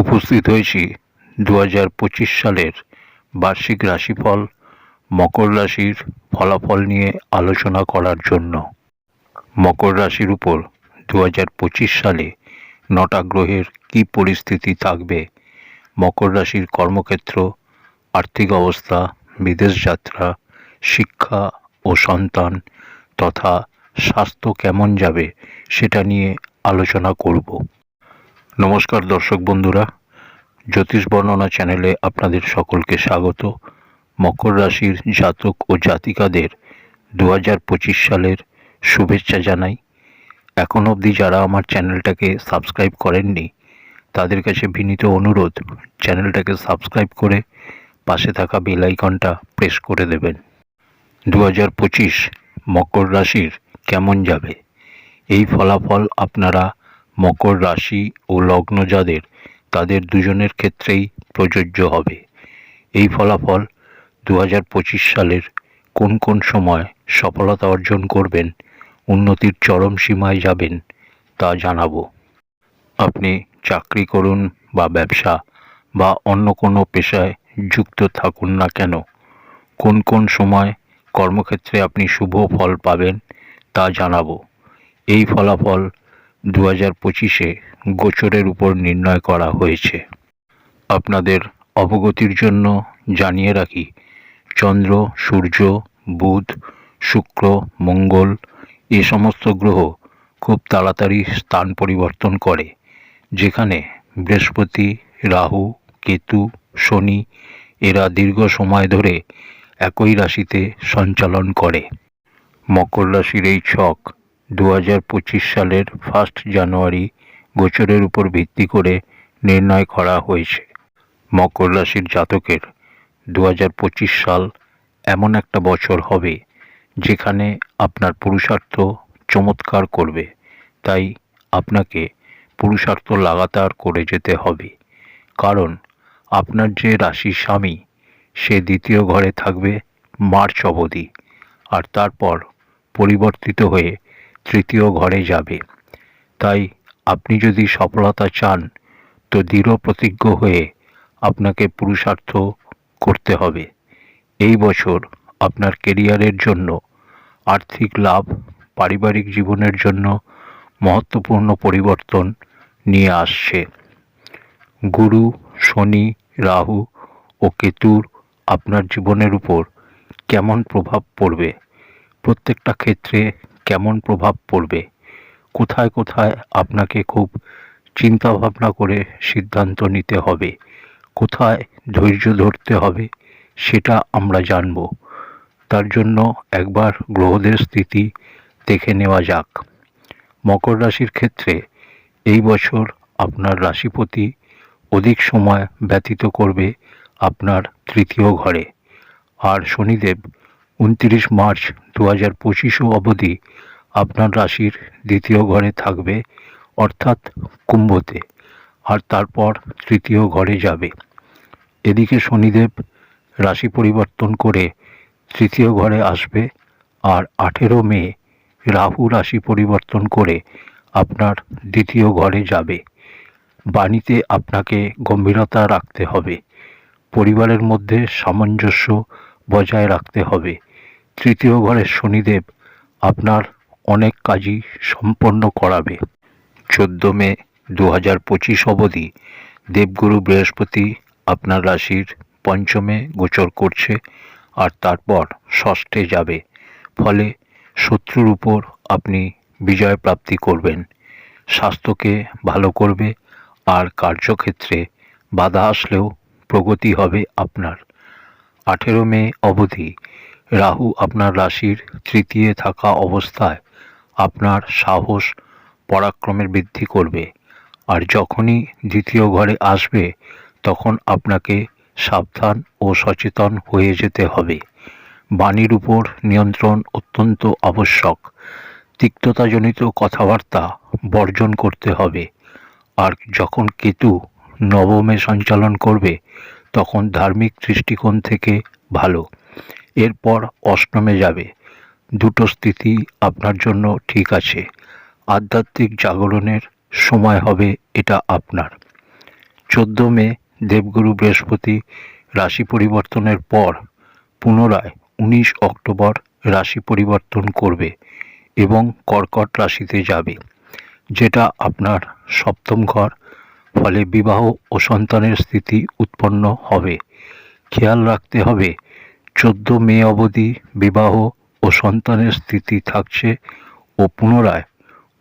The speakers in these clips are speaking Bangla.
উপস্থিত হয়েছি দু হাজার পঁচিশ সালের বার্ষিক রাশিফল, মকর রাশির ফলাফল নিয়ে আলোচনা করার জন্য। মকর রাশির উপর দু হাজার পঁচিশ সালে নটা গ্রহের কী পরিস্থিতি থাকবে, মকর রাশির কর্মক্ষেত্র, আর্থিক অবস্থা, বিদেশ যাত্রা, শিক্ষা ও সন্তান তথা স্বাস্থ্য কেমন যাবে সেটা নিয়ে আলোচনা করব। নমস্কার দর্শক বন্ধুরা, জ্যোতিষ বর্ণনা চ্যানেলে আপনাদের সকলকে স্বাগত। মকর রাশির জাতক ও জাতিকাদের দু হাজার পঁচিশ সালের শুভেচ্ছা জানাই। এখন অবধি যারা আমার চ্যানেলটাকে সাবস্ক্রাইব করেননি, তাদের কাছে বিনীত অনুরোধ, চ্যানেলটাকে সাবস্ক্রাইব করে পাশে থাকা বেল আইকনটা প্রেস করে দেবেন। দু হাজার পঁচিশ মকর রাশির কেমন যাবে? এই ফলাফল আপনারা মকর রাশি ও লগ্ন যাদের, তাদের দুজনের ক্ষেত্রেই প্রযোজ্য হবে। এই ফলাফল দু হাজার পঁচিশ সালের কোন কোন সময় সফলতা অর্জন করবেন, উন্নতির চরম সীমায় যাবেন, তা জানাব। আপনি চাকরি করুন বা ব্যবসা বা অন্য কোনো পেশায় যুক্ত থাকুন না কেন। কোন কোন সময় কর্মক্ষেত্রে আপনি শুভ ফল পাবেন, তা জানাব। এই ফলাফল দু হাজার পঁচিশে গোচরের উপর নির্ণয় করা হয়েছে। আপনাদের অবগতির জন্য জানিয়ে রাখি, চন্দ্র, সূর্য, বুধ, শুক্র, মঙ্গল এ সমস্ত গ্রহ খুব তাড়াতাড়ি স্থান পরিবর্তন করে, যেখানে বৃহস্পতি, রাহু, কেতু, শনি এরা দীর্ঘ সময় ধরে একই রাশিতে সঞ্চালন করে। মকর রাশির এই ছক দু হাজার পঁচিশ সালের ফার্স্ট জানুয়ারি গোচরের উপর ভিত্তি করে নির্ণয় করা হয়েছে। মকর রাশির জাতকের দু হাজার পঁচিশ সাল এমন একটা বছর হবে যেখানে আপনার পুরুষার্থ চমৎকার করবে। তাই আপনাকে পুরুষার্থ লাগাতার করে যেতে হবে। কারণ আপনার যে রাশি স্বামী, সে দ্বিতীয় ঘরে থাকবে মার্চ অবধি। আর তারপর পরিবর্তিত হয়ে তৃতীয় ঘরে যাবে। তাই আপনি যদি সফলতা চান, তো দৃঢ় প্রতিজ্ঞ হয়ে আপনাকে পুরুষার্থ করতে হবে। এই বছর আপনার কেরিয়ারের জন্য আর্থিক লাভ, পারিবারিক জীবনের জন্য মহত্বপূর্ণ পরিবর্তন নিয়ে আসছে। গুরু, শনি, রাহু ও কেতুর আপনার জীবনের উপর কেমন প্রভাব পড়বে? প্রত্যেকটা ক্ষেত্রে কেমন প্রভাব পড়বে? কোথায় কোথায় আপনাকে খুব চিন্তা ভাবনা করে সিদ্ধান্ত নিতে হবে? কোথায় ধৈর্য ধরতে হবে? সেটা আমরা জানব। তার জন্য একবার গ্রহদের স্থিতি দেখে নেওয়া যাক। মকর রাশির ক্ষেত্রে এই বছর আপনার রাশিপতি অধিক সময় ব্যতীত করবে আপনার তৃতীয় ঘরে। আর শনিদেব উনত্রিশ মার্চ দু হাজার পঁচিশও অবধি আপনার রাশির দ্বিতীয় ঘরে থাকবে, অর্থাৎ কুম্ভতে, আর তারপর তৃতীয় ঘরে যাবে। এদিকে শনিদেব রাশি পরিবর্তন করে তৃতীয় ঘরে আসবে, আর আঠেরো মে রাহু রাশি পরিবর্তন করে আপনার দ্বিতীয় ঘরে যাবে। বাণীতে আপনাকে গম্ভীরতা রাখতে হবে, পরিবারের মধ্যে সামঞ্জস্য বজায় রাখতে হবে। তৃতীয় ঘরের শনিদেব আপনার অনেক কাজই সম্পন্ন করাবে। চোদ্দ মে দু হাজার পঁচিশ অবধি দেবগুরু বৃহস্পতি আপনার রাশির পঞ্চমে গোচর করছে আর তারপর ষষ্ঠে যাবে। ফলে শত্রুর উপর আপনি বিজয় প্রাপ্তি করবেন। স্বাস্থ্যকে ভালো করবে আর কার্যক্ষেত্রে বাধা আসলেও প্রগতি হবে আপনার। আঠেরো মে অবধি রাহু আপনার রাশির তৃতীয় থাকা অবস্থায় আপনার সাহস পরাক্রমের বৃদ্ধি করবে। আর যখনই দ্বিতীয় ঘরে আসবে, তখন আপনাকে সাবধান ও সচেতন হয়ে যেতে হবে। বাণীর উপর নিয়ন্ত্রণ অত্যন্ত আবশ্যক। তিক্ততাজনিত কথাবার্তা বর্জন করতে হবে। আর যখন কেতু নবমে সঞ্চালন করবে, তখন ধার্মিক দৃষ্টিকোণ থেকে ভালো। এরপর অষ্টমে যাবে। দুটো স্থিতি আপনার জন্য ঠিক আছে। আধ্যাত্মিক জাগরণের সময় হবে এটা আপনার। চোদ্দ মে, দেবগুরু বৃহস্পতি রাশি পরিবর্তনের পর পুনরায় উনিশ অক্টোবর রাশি পরিবর্তন করবে এবং কর্কট রাশিতে যাবে, যেটা আপনার সপ্তম ঘর। ফলে বিবাহ ও সন্তানের স্থিতি উৎপন্ন হবে। খেয়াল রাখতে হবে চোদ্দ মে অবধি বিবাহ ও সন্তানের স্থিতি থাকছে ও পুনরায়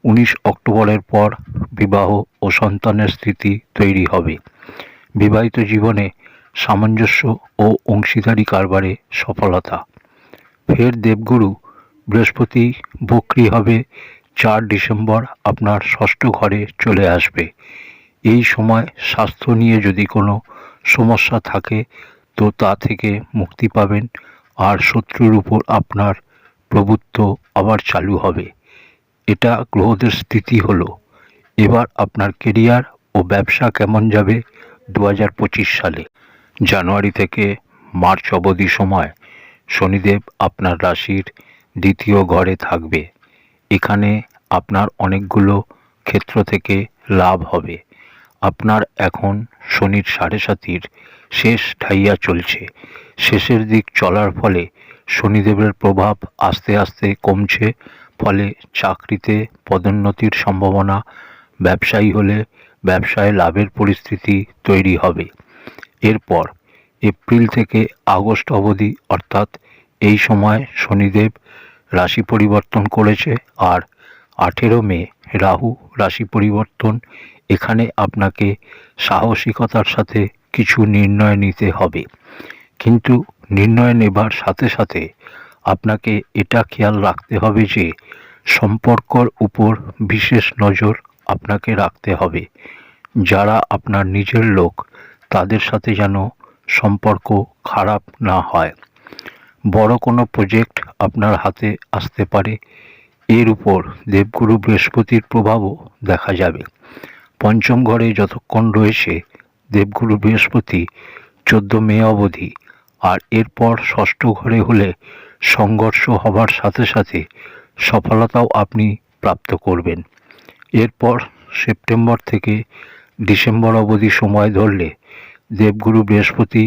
উনিশ অক্টোবরের পর বিবাহ ও সন্তানের স্থিতি তৈরি হবে। বিবাহিত জীবনে সামঞ্জস্য ও অংশীদারি কারবারে সফলতা। ফের দেবগুরু বৃহস্পতি বক্রি হবে চার ডিসেম্বর আপনার ষষ্ঠ ঘরে চলে আসবে। এই সময় স্বাস্থ্য নিয়ে যদি কোনো সমস্যা থাকে তো তা থেকে মুক্তি পাবেন আর শত্রুর উপর আপনার প্রভুত্ব আবার চালু হবে। এটা গ্রহদের স্থিতি হলো। এবার আপনার কেরিয়ার ও ব্যবসা কেমন যাবে দু হাজার পঁচিশ সালে? জানুয়ারি থেকে মার্চ অবধি সময়। শনিদেব আপনার রাশির দ্বিতীয় ঘরে থাকবে। এখানে আপনার অনেকগুলো ক্ষেত্র থেকে লাভ হবে। আপনার এখন শনির সাড়ে সাতির শেষ ঢাইয়া চলছে। শেষের দিক চলার ফলে শনিদেবের প্রভাব আস্তে আস্তে কমছে, ফলে চাকরিতে পদোন্নতির সম্ভাবনা, ব্যবসায়ী হলে ব্যবসায় লাভের পরিস্থিতি তৈরি হবে। এরপর এপ্রিল থেকে আগস্ট অবধি, অর্থাৎ এই সময় শনিদেব রাশি পরিবর্তন করেছে আর আঠেরো মে রাহু রাশি পরিবর্তন। এখানে আপনাকে সাহসিকতার সাথে কিছু নির্ণয় নিতে হবে। কিন্তু নির্ণয় নেবার সাথে সাথে আপনাকে এটা খেয়াল রাখতে হবে যে সম্পর্কর উপর বিশেষ নজর আপনাকে রাখতে হবে। যারা আপনার নিজের লোক, তাদের সাথে যেন সম্পর্ক খারাপ না হয়। বড় কোনো প্রজেক্ট আপনার হাতে আসতে পারে, এর উপর দেবগুরু বৃহস্পতির প্রভাবও দেখা যাবে। পঞ্চম ঘরে যতক্ষণ রয়েছে দেবগুরু বৃহস্পতি চোদ্দ মে অবধি আর এরপর ষষ্ঠ ঘরে হলে সংঘর্ষ হবার সাথে সাথে সফলতাও আপনি প্রাপ্ত করবেন। এরপর সেপ্টেম্বর থেকে ডিসেম্বর অবধি সময় ধরলে দেবগুরু বৃহস্পতি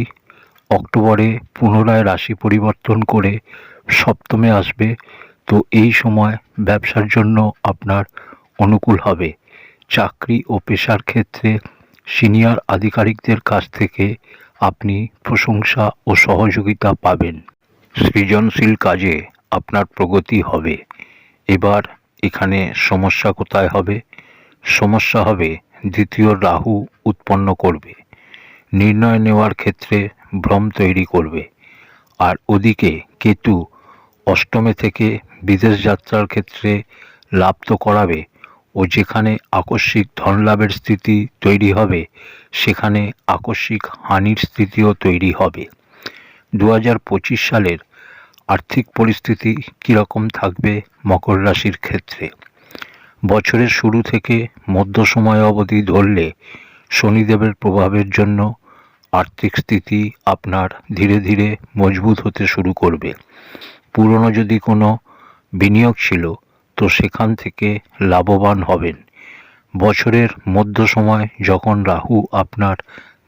অক্টোবরে পুনরায় রাশি পরিবর্তন করে সপ্তমে আসবে। তো এই সময় ব্যবসার জন্য আপনার অনুকূল হবে। চাকরি ও পেশার ক্ষেত্রে সিনিয়র আধিকারিকদের কাছ থেকে আপনি প্রশংসা ও সহযোগিতা পাবেন। সৃজনশীল কাজে আপনার প্রগতি হবে। এবার এখানে সমস্যা কোথায় হবে? সমস্যা হবে দ্বিতীয় রাহু উৎপন্ন করবে। নির্ণয় নেওয়ার ক্ষেত্রে ভ্রম তৈরি করবে। আর ওদিকে কেতু অষ্টমে থেকে বিদেশ যাত্রার ক্ষেত্রে লাভ তো করাবে ও যেখানে আকস্মিক ধনলাভের স্থিতি তৈরি হবে, সেখানে আকস্মিক হানির স্থিতিও তৈরি হবে। দু হাজার পঁচিশ সালের আর্থিক পরিস্থিতি কীরকম থাকবে মকর রাশির ক্ষেত্রে? বছরের শুরু থেকে মধ্য সময় অবধি ধরলে শনিদেবের প্রভাবের জন্য আর্থিক স্থিতি আপনার ধীরে ধীরে মজবুত হতে শুরু করবে। পুরনো যদি কোনো বিনিয়োগ ছিল তো সেখান থেকে লাভবান হবেন। বছরের মধ্য সময় যখন রাহু আপনার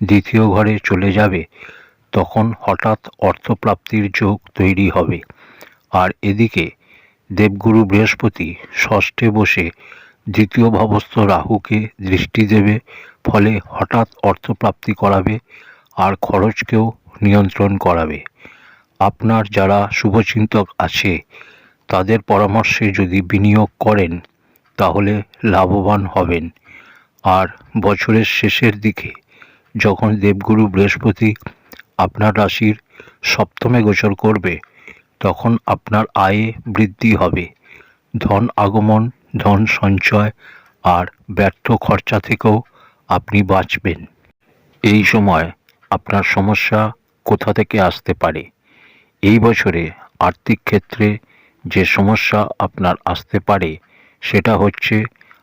দ্বিতীয় ঘরে চলে যাবে, তখন হঠাৎ অর্থপ্রাপ্তির যোগ তৈরি হবে। আর এদিকে দেবগুরু বৃহস্পতি ষষ্ঠে বসে দ্বিতীয় ভাবস্থ রাহুকে দৃষ্টি দেবে, ফলে হঠাৎ অর্থপ্রাপ্তি করাবে আর খরচকেও নিয়ন্ত্রণ করাবে। আপনার যারা শুভচিন্তক আছে তাদের পরামর্শে যদি বিনিয়োগ করেন, তাহলে লাভবান হবেন। আর বছরের শেষের দিকে, যখন দেবগুরু বৃহস্পতি আপনার রাশির সপ্তমে গোচর করবে, তখন আপনার আয়ে বৃদ্ধি হবে। ধন আগমন, ধন সঞ্চয় আর ব্যর্থ খরচা থেকেও আপনি বাঁচবেন। এই সময় আপনার সমস্যা কোথা থেকে আসতে পারে? এই বছরে আর্থিক ক্ষেত্রে যে সমস্যা আপনার আসতে পারে, সেটা হচ্ছে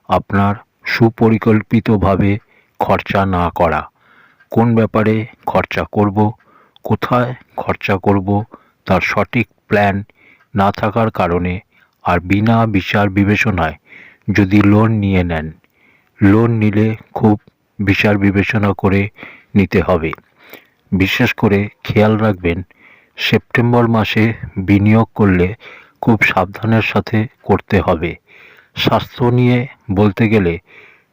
আপনার সুপরিকল্পিতভাবে খরচা না করা। কোন ব্যাপারে খরচা করব, কোথায় খরচা করব, তার সঠিক প্ল্যান না থাকার কারণে আর বিনা বিচার বিবেচনায় যদি লোন নিয়ে নেন, লোন নিলে খুব বিচার বিবেচনা করে নিতে হবে। বিশেষ করে খেয়াল রাখবেন, সেপ্টেম্বর মাসে বিনিয়োগ করলে খুব সাবধানের সাথে করতে হবে। স্বাস্থ্য নিয়ে বলতে গেলে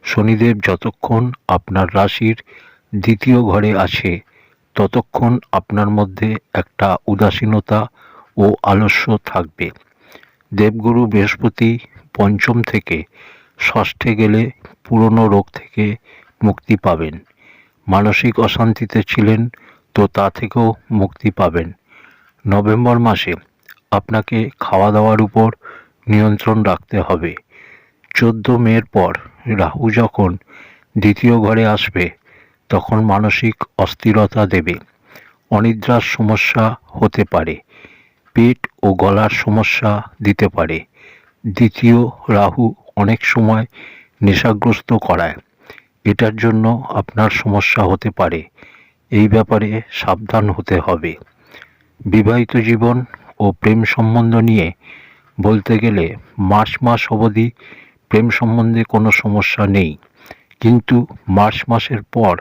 শনিদেব যতক্ষণ আপনার রাশির দ্বিতীয় ঘরে আছে, ততক্ষণ আপনার মধ্যে একটা উদাসীনতা ও আলস্য থাকবে। দেবগুরু বৃহস্পতি পঞ্চম থেকে ষষ্ঠে গেলে পুরনো রোগ থেকে মুক্তি পাবেন। মানসিক অশান্তিতে ছিলেন তো তা থেকেও মুক্তি পাবেন। নভেম্বর মাসে আপনাকে খাওয়া দাওয়ার উপর নিয়ন্ত্রণ রাখতে হবে। চোদ্দ মের পর রাহু যখন দ্বিতীয় ঘরে আসবে, তখন মানসিক অস্থিরতা দেবে। অনিদ্রার সমস্যা হতে পারে। পেট ও গলার সমস্যা দিতে পারে। দ্বিতীয় রাহু অনেক সময় নেশাগ্রস্ত করায়। এটার জন্য আপনার সমস্যা হতে পারে। এই ব্যাপারে সাবধান হতে হবে। বিবাহিত জীবন ও প্রেম সম্বন্ধ নিয়ে বলতে গেলে মার্চ মাস অবধি প্রেম সম্বন্ধে কোনো সমস্যা নেই। কিন্তু মার্চ মাসের পর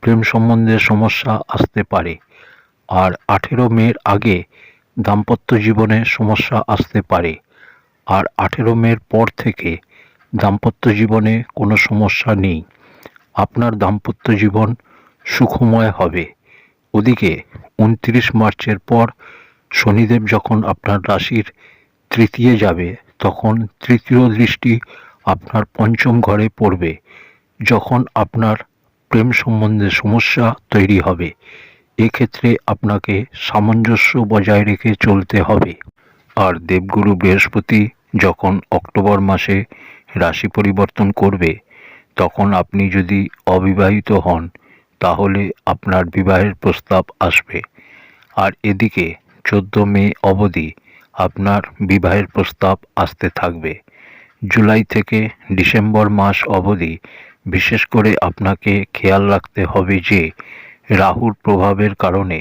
প্রেম সম্বন্ধে সমস্যা আসতে পারে। আর আঠেরো মের আগে দাম্পত্য জীবনে সমস্যা আসতে পারে। আর আঠেরো মের পর থেকে দাম্পত্য জীবনে কোনো সমস্যা নেই। আপনার দাম্পত্য জীবন সুখময় হবে। ওদিকে উনত্রিশ মার্চের পর শনিদেব যখন আপনার রাশির তৃতীয় যাবে, তখন তৃতীয় দৃষ্টি আপনার পঞ্চম ঘরে পড়বে, যখন আপনার প্রেম সম্বন্ধে সমস্যা তৈরি হবে। এক্ষেত্রে আপনাকে সামঞ্জস্য বজায় রেখে চলতে হবে। আর দেবগুরু বৃহস্পতি যখন অক্টোবর মাসে রাশি পরিবর্তন করবে, তখন আপনি যদি অবিবাহিত হন, তাহলে আপনার বিবাহের প্রস্তাব আসবে। আর এদিকে চোদ্দ মে অবধি আপনার বিবাহের প্রস্তাব আসতে থাকবে। জুলাই থেকে ডিসেম্বর মাস অবধি বিশেষ করে আপনাকে খেয়াল রাখতে হবে যে, রাহুর প্রভাবের কারণে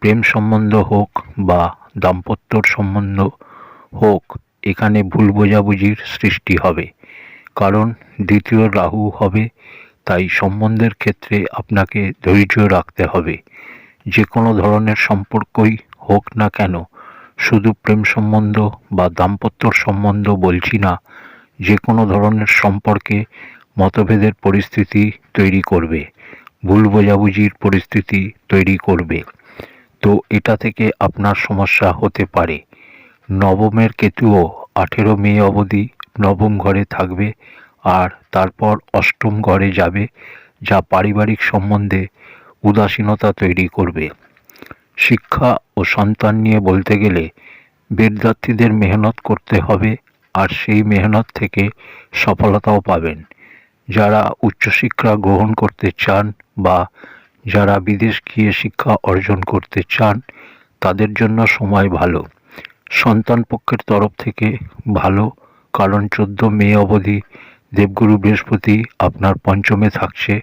প্রেম সম্বন্ধ হোক বা দাম্পত্যর সম্বন্ধ হোক, এখানে ভুল বোঝাবুঝির সৃষ্টি হবে। কারণ দ্বিতীয় রাহু হবে, তাই সম্বন্ধের ক্ষেত্রে আপনাকে ধৈর্য রাখতে হবে। যে কোনো ধরনের সম্পর্কই হোক না কেন, শুধু প্রেম সম্বন্ধ বা দাম্পত্যর সম্বন্ধ বলছি না যে কোনো ধরনের সম্পর্কে মতভেদের পরিস্থিতি তৈরি করবে, ভুল বোঝাবুঝির পরিস্থিতি তৈরি করবে। তো এটা থেকে আপনার সমস্যা হতে পারে। নবমের কেতুও আঠেরো মে অবধি নবম ঘরে থাকবে আর তারপর অষ্টম ঘরে যাবে, যা পারিবারিক সম্বন্ধে উদাসীনতা তৈরি করবে। শিক্ষা ও সন্তান নিয়ে বলতে গেলে বিদ্যার্থীদের মেহনত করতে হবে আর সেই মেহনত থেকে সফলতাও পাবেন। যারা উচ্চশিক্ষা গ্রহণ করতে চান বা যারা বিদেশ গিয়ে শিক্ষা অর্জন করতে চান, তাদের জন্য সময় ভালো। সন্তান পক্ষের তরফ থেকে ভালো, কারণ চোদ্দ মে অবধি দেবগুরু বৃহস্পতি আপনার পঞ্চমে থাকছে,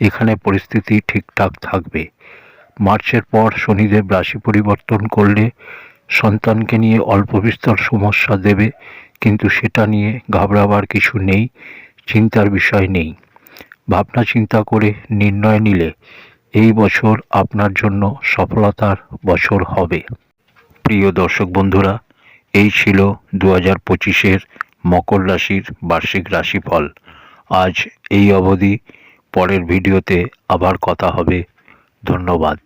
এখানে পরিস্থিতি ঠিকঠাক থাকবে। মার্চের পর শনিদেব রাশি পরিবর্তন করলে সন্তানকে নিয়ে অল্প বিস্তর সমস্যা দেবে, কিন্তু সেটা নিয়ে ঘাবড়াবার কিছু নেই, চিন্তার বিষয় নেই। ভাবনা চিন্তা করে নির্ণয় নিলে এই বছর আপনার জন্য সফলতার বছর হবে। প্রিয় দর্শক বন্ধুরা, এই ছিল দু হাজার পঁচিশের মকর রাশির বার্ষিক রাশিফল। আজ এই অবধি, পরের ভিডিওতে আবার কথা হবে। ধন্যবাদ।